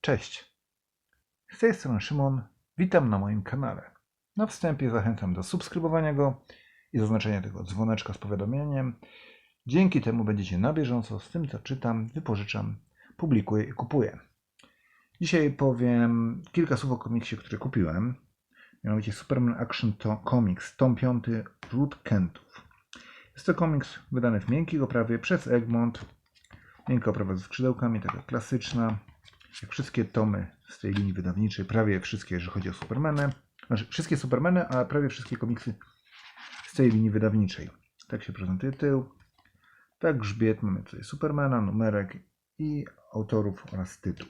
Cześć. Z tej strony Szymon. Witam na moim kanale. Na wstępie zachęcam do subskrybowania go i zaznaczenia tego dzwoneczka z powiadomieniem. Dzięki temu będziecie na bieżąco z tym, co czytam, wypożyczam, publikuję i kupuję. Dzisiaj powiem kilka słów o komiksie, który kupiłem. Mianowicie Superman Action to Comics, tom 5 Root Kentów. Jest to komiks wydany w miękkiej oprawie przez Egmont. Miękka oprawa ze skrzydełkami, taka klasyczna. Jak wszystkie tomy z tej linii wydawniczej, prawie wszystkie, jeżeli chodzi o Supermany. Znaczy, wszystkie Supermany, a prawie wszystkie komiksy z tej linii wydawniczej. Tak się prezentuje tył. Tak grzbiet, mamy tutaj Supermana, numerek i autorów oraz tytuł.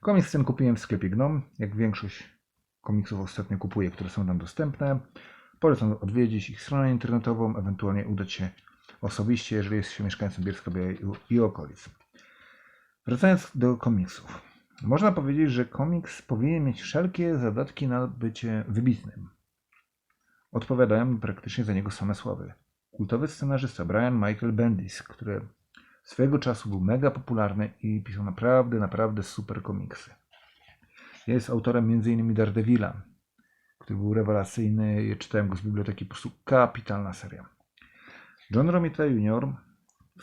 Komiks ten kupiłem w sklepie Gnom, jak większość komiksów ostatnio kupuję, które są tam dostępne. Polecam odwiedzić ich stronę internetową, ewentualnie udać się osobiście, jeżeli jest się mieszkańcem Bielska i okolic. Wracając do komiksów. Można powiedzieć, że komiks powinien mieć wszelkie zadatki na bycie wybitnym. Odpowiadają praktycznie za niego same sławy. Kultowy scenarzysta Brian Michael Bendis, który swojego czasu był mega popularny i pisał naprawdę, naprawdę super komiksy. Jest autorem m.in. Daredevila, który był rewelacyjny. Czytałem go z biblioteki, po prostu kapitalna seria. John Romita Jr.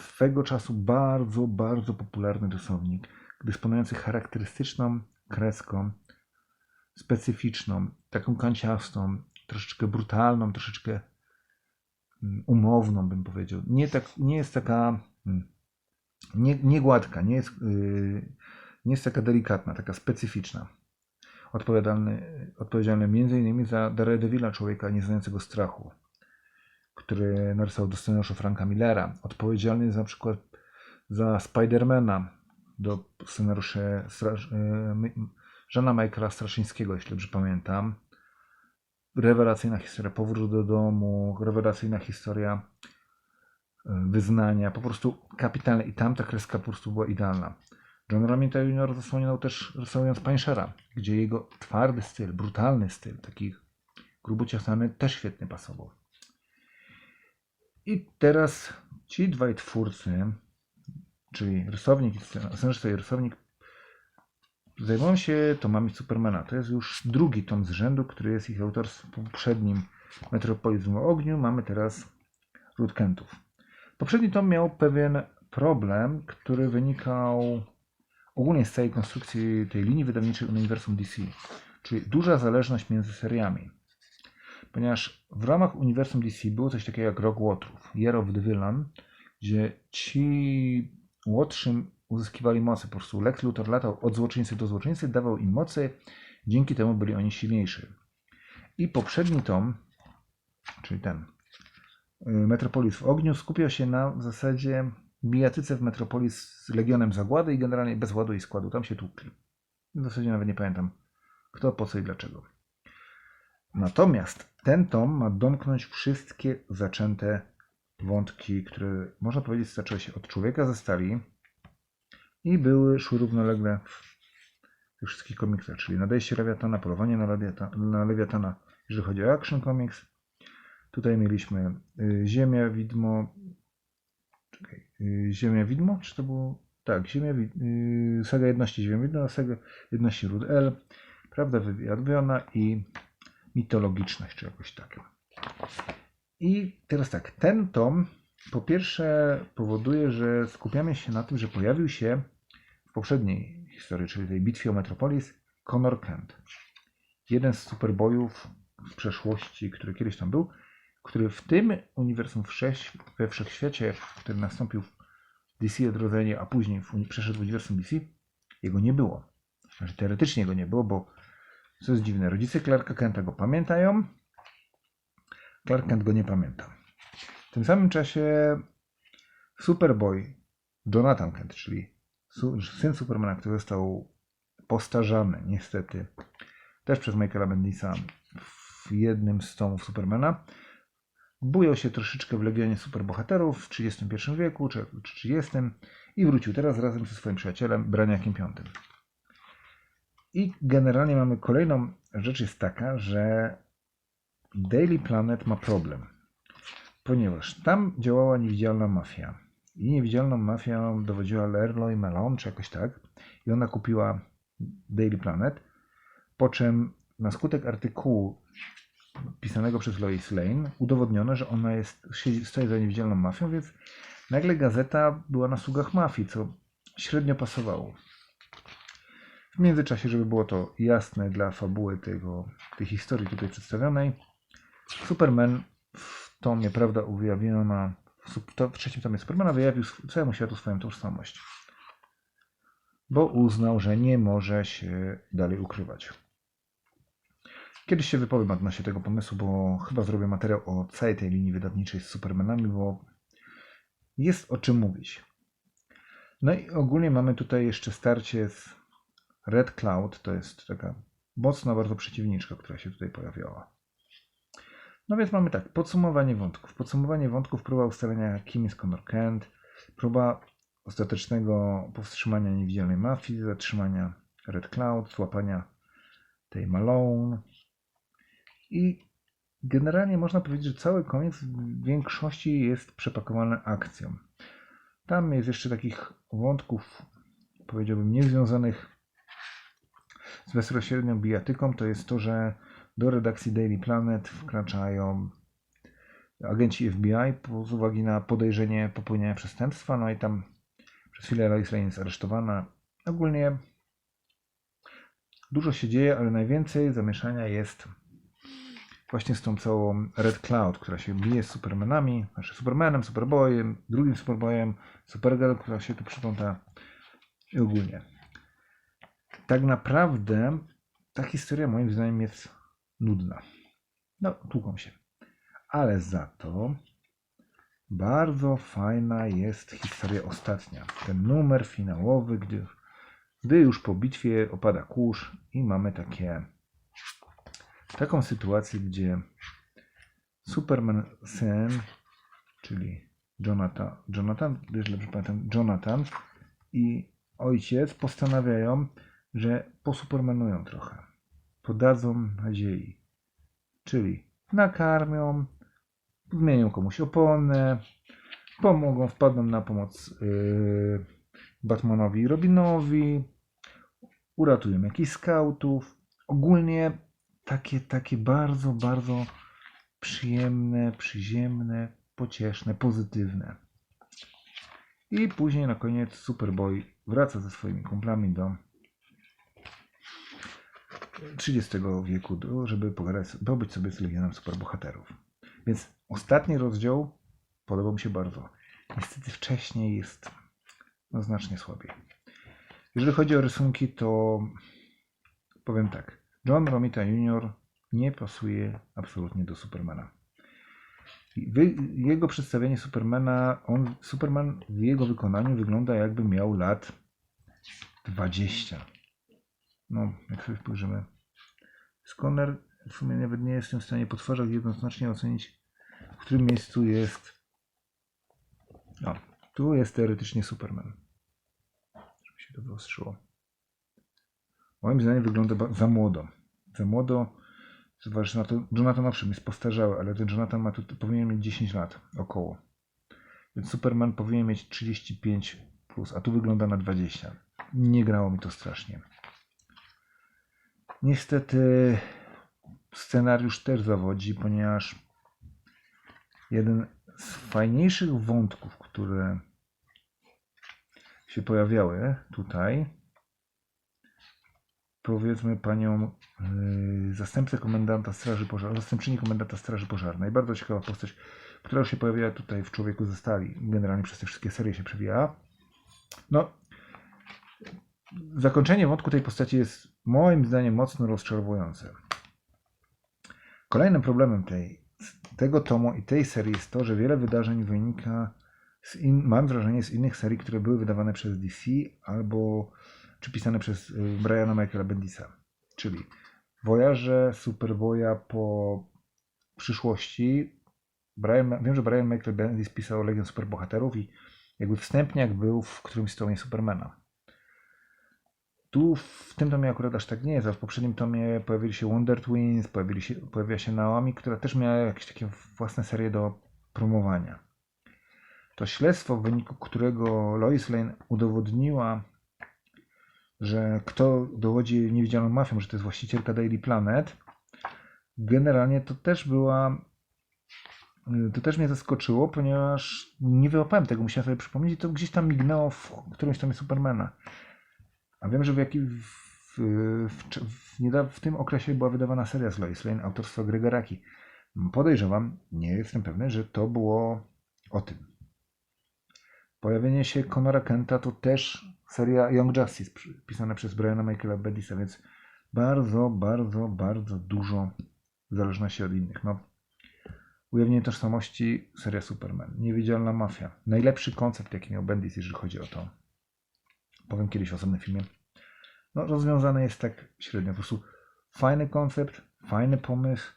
swego czasu bardzo, bardzo popularny rysownik, dysponujący charakterystyczną kreską, specyficzną, taką kanciastą, troszeczkę brutalną, troszeczkę mm, umowną, bym powiedział. Nie, tak, nie jest taka mm, nie, nie gładka, nie jest, yy, nie jest taka delikatna, taka specyficzna. Odpowiedzialny, odpowiedzialny m.in. za Daredevila, człowieka nieznającego strachu, który narysował do scenariusza Franka Millera. Odpowiedzialny za przykład za Spidermana do scenariusza Żana Michaela Straszyńskiego, jeśli dobrze pamiętam. Rewelacyjna historia Powrót do domu, rewelacyjna historia wyznania, po prostu kapitalne i tamta kreska po prostu była idealna. John Romita Jr. zasłonił też rysując Punishera, gdzie jego twardy styl, brutalny styl, taki grubo ciasany, też świetnie pasował. I teraz ci dwaj twórcy, czyli rysownik i scenarzysta i rysownik, zajmują się tomami Supermana. To jest już drugi tom z rzędu, który jest ich autorstwem po poprzednim Metropolizm o ogniu. Mamy teraz Ród Kentów. Poprzedni tom miał pewien problem, który wynikał ogólnie z całej konstrukcji tej linii wydawniczej uniwersum DC, czyli duża zależność między seriami. Ponieważ w ramach uniwersum DC było coś takiego jak Rock Łotrów, Year of the Villain, gdzie ci Łotrzy uzyskiwali mocy. Po prostu Lex Luthor latał od złoczyńcy do złoczyńcy, dawał im mocy, dzięki temu byli oni silniejsi. I poprzedni tom, czyli ten, Metropolis w ogniu skupiał się na w zasadzie bijatyce w Metropolis z Legionem Zagłady i generalnie bez ładu i składu. Tam się tłukli. W zasadzie nawet nie pamiętam kto, po co i dlaczego. Natomiast ten tom ma domknąć wszystkie zaczęte wątki, które można powiedzieć zaczęły się od człowieka ze stali i były, szły równolegle w tych wszystkich komiksach, czyli nadejście Lewiatana, polowanie na, Lewiata, na Lewiatana, jeżeli chodzi o Action Comics, Tutaj mieliśmy y, Ziemia, Widmo. Czekaj, y, Ziemia, Widmo? Czy to było? Tak, Ziemia, y, Saga Jedności Ziemia, Widmo, Saga Jedności Ród L, Prawda Wywiadwiona i Mitologiczność, czy jakoś tak. I teraz tak, ten tom po pierwsze powoduje, że skupiamy się na tym, że pojawił się w poprzedniej historii, czyli tej bitwie o Metropolis, Conor Kent. Jeden z superbojów z przeszłości, który kiedyś tam był, który w tym uniwersum we wszechświecie, w którym nastąpił DC odrodzenie, a później w, przeszedł w uniwersum DC, jego nie było. Znaczy teoretycznie go nie było, bo co jest dziwne, rodzice Clarka Kenta go pamiętają, Clark Kent go nie pamięta. W tym samym czasie Superboy Jonathan Kent, czyli syn Supermana, który został postarzany niestety też przez Michaela Bendisa w jednym z tomów Supermana, bujał się troszeczkę w Legionie Superbohaterów w XXI wieku czy, 30 i wrócił teraz razem ze swoim przyjacielem Braniakiem V. I generalnie mamy kolejną rzecz jest taka, że Daily Planet ma problem, ponieważ tam działała niewidzialna mafia i niewidzialną mafią dowodziła Leroy Malone, czy jakoś tak. I ona kupiła Daily Planet, po czym na skutek artykułu pisanego przez Lois Lane udowodniono, że ona jest, stoi za niewidzialną mafią, więc nagle gazeta była na sługach mafii, co średnio pasowało. W międzyczasie, żeby było to jasne dla fabuły tego, tej historii tutaj przedstawionej, Superman w tomie Prawda Ujawniona, w, trzecim tomie Supermana wyjawił całemu światu swoją tożsamość, bo uznał, że nie może się dalej ukrywać. Kiedyś się wypowiem odnośnie tego pomysłu, bo chyba zrobię materiał o całej tej linii wydawniczej z Supermanami, bo jest o czym mówić. No i ogólnie mamy tutaj jeszcze starcie z Red Cloud, to jest taka mocna bardzo przeciwniczka, która się tutaj pojawiała. No więc mamy tak, podsumowanie wątków. Podsumowanie wątków, próba ustalenia kim jest Connor Kent, próba ostatecznego powstrzymania niewidzialnej mafii, zatrzymania Red Cloud, złapania tej Malone. I generalnie można powiedzieć, że cały komiks w większości jest przepakowany akcją. Tam jest jeszcze takich wątków, powiedziałbym, niezwiązanych z bezpośrednią bijatyką, to jest to, że do redakcji Daily Planet wkraczają agenci FBI z uwagi na podejrzenie popełnienia przestępstwa, no i tam przez chwilę Lois Lane jest aresztowana. Ogólnie dużo się dzieje, ale najwięcej zamieszania jest właśnie z tą całą Red Cloud, która się bije z Supermanami, znaczy Supermanem, Superboyem, drugim Superboyem, Supergirl, która się tu przypląta i ogólnie. Tak naprawdę ta historia moim zdaniem jest nudna. No, tłuką się. Ale za to bardzo fajna jest historia ostatnia. Ten numer finałowy, gdy, gdy już po bitwie opada kurz i mamy takie taką sytuację, gdzie Superman syn, czyli Jonathan, Jonathan, dobrze pamiętam, Jonathan i ojciec postanawiają, że posupermanują trochę. Podadzą nadziei. Czyli nakarmią, zmienią komuś oponę, pomogą, wpadną na pomoc yy, Batmanowi i Robinowi, uratują jakichś skautów. Ogólnie takie, takie bardzo, bardzo przyjemne, przyziemne, pocieszne, pozytywne. I później na koniec Superboy wraca ze swoimi kumplami do 30 wieku, żeby pogadać, pobyć sobie z Legionem Superbohaterów. Więc ostatni rozdział podobał mi się bardzo. Niestety wcześniej jest no, znacznie słabiej. Jeżeli chodzi o rysunki, to powiem tak. John Romita Jr. nie pasuje absolutnie do Supermana. Jego przedstawienie Supermana, on, Superman w jego wykonaniu wygląda jakby miał lat 20. No, jak sobie spojrzymy. Skoner w sumie nawet nie jestem w stanie po twarzach jednoznacznie ocenić, w którym miejscu jest. O, tu jest teoretycznie Superman. Żeby się to wyostrzyło. Moim zdaniem wygląda za młodo. Za młodo. Zobacz na to, Jonathan owszem jest postarzały, ale ten Jonathan ma tu, powinien mieć 10 lat około. Więc Superman powinien mieć 35 plus, a tu wygląda na 20. Nie grało mi to strasznie. Niestety scenariusz też zawodzi, ponieważ jeden z fajniejszych wątków, które się pojawiały tutaj, powiedzmy panią yy, zastępcę komendanta Straży Pożarnej, zastępczyni komendanta Straży Pożarnej. Bardzo ciekawa postać, która już się pojawiała tutaj w Człowieku ze Stali. Generalnie przez te wszystkie serie się przewijała. No, zakończenie wątku tej postaci jest moim zdaniem mocno rozczarowujące. Kolejnym problemem tej, tego tomu i tej serii jest to, że wiele wydarzeń wynika z in, mam wrażenie z innych serii, które były wydawane przez DC albo czy pisane przez y, Briana Michaela Bendisa. Czyli Voyager, Superboya po przyszłości. Brian, wiem, że Brian Michael Bendis pisał Legion Superbohaterów i jakby wstępniak był w którymś tomie Supermana. Tu w tym tomie akurat aż tak nie jest, a w poprzednim tomie pojawili się Wonder Twins, pojawili się, pojawiła się Naomi, która też miała jakieś takie własne serie do promowania. To śledztwo, w wyniku którego Lois Lane udowodniła, że kto dowodzi niewidzialną mafią, że to jest właścicielka Daily Planet, generalnie to też była. To też mnie zaskoczyło, ponieważ nie wyłapałem tego, musiałem sobie przypomnieć to gdzieś tam mignęło w którymś tomie Supermana. A wiem, że w, jaki, w, w, w, w tym okresie była wydawana seria z Lois Lane autorstwa Gregoraki. Podejrzewam, nie jestem pewny, że to było o tym. Pojawienie się Conora Kenta to też seria Young Justice pisana przez Briana Michaela Bendisa, więc bardzo, bardzo, bardzo dużo w zależności od innych. No, ujawnienie tożsamości, seria Superman, niewidzialna mafia. Najlepszy koncept, jaki miał Bendis, jeżeli chodzi o to. Powiem kiedyś w osobnym filmie. No, rozwiązane jest tak średnio. Po prostu fajny koncept, fajny pomysł,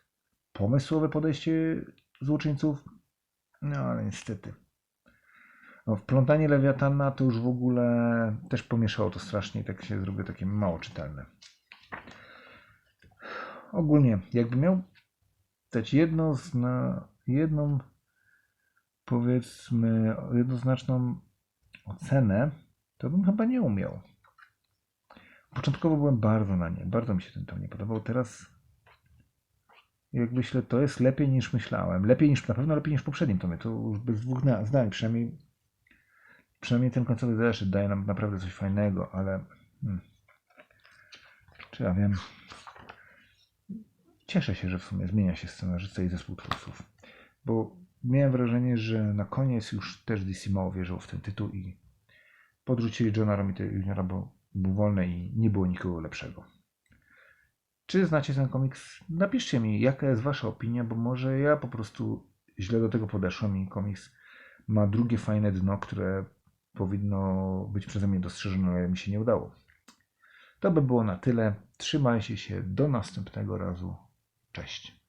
pomysłowe podejście złoczyńców, no ale niestety. No, wplątanie Lewiatana to już w ogóle też pomieszało to strasznie i tak się zrobiło takie mało czytelne. Ogólnie, jakby miał dać jedno zna, jedną, powiedzmy, jednoznaczną ocenę, to bym chyba nie umiał. Początkowo byłem bardzo na nie, bardzo mi się ten tom nie podobał. Teraz jak myślę, to jest lepiej niż myślałem. Lepiej niż, na pewno lepiej niż w poprzednim tomie. To już bez dwóch zdań. Przynajmniej, przynajmniej ten końcowy zeszyt daje nam naprawdę coś fajnego, ale hmm, czy ja wiem. Cieszę się, że w sumie zmienia się scenarzysta i zespół twórców. Bo miałem wrażenie, że na koniec już też DC mało wierzyło w ten tytuł i podrzucili Johna Romita Jr., bo był wolny i nie było nikogo lepszego. Czy znacie ten komiks? Napiszcie mi, jaka jest wasza opinia, bo może ja po prostu źle do tego podeszłem i komiks ma drugie fajne dno, które powinno być przeze mnie dostrzeżone, ale mi się nie udało. To by było na tyle. Trzymajcie się. Do następnego razu. Cześć.